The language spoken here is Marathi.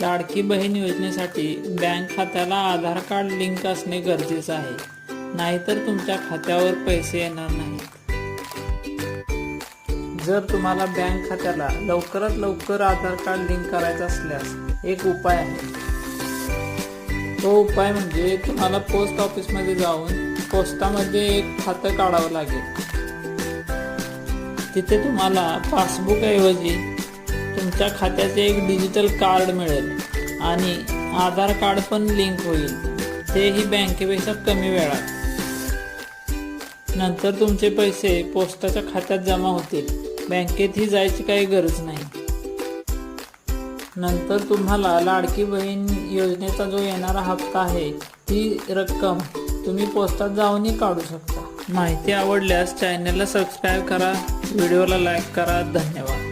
लाडकी बहीण योजनेसाठी बँक खात्याला आधार कार्ड लिंक असणे गरजेचं आहे. नाहीतर तुमच्या खात्यावर पैसे येणार नाहीत. जर तुम्हाला बँक खात्याला लवकरात लवकर आधार कार्ड लिंक करायचं असल्यास एक उपाय आहे. तो उपाय म्हणजे तुम्हाला पोस्ट ऑफिसमध्ये जाऊन पोस्टामध्ये एक खातं काढावं लागेल. तिथे तुम्हाला पासबुक ऐवजी तुमच्या खात्याचे एक डिजिटल कार्ड मिळेल आणि आधार कार्ड पण लिंक होईल. तेही बँकेपेक्षा कमी वेळात. नंतर तुमचे पैसे पोस्टाच्या खात्यात जमा होतील. बँकेतही जायची काही गरज नाही. नंतर तुम्हाला लाडकी बहीण योजनेचा जो येणारा हप्ता आहे ती रक्कम तुम्ही पोस्टात जाऊनही काढू शकता. माहिती आवडल्यास चॅनलला सबस्क्राईब करा व्हिडिओला लाईक करा. धन्यवाद.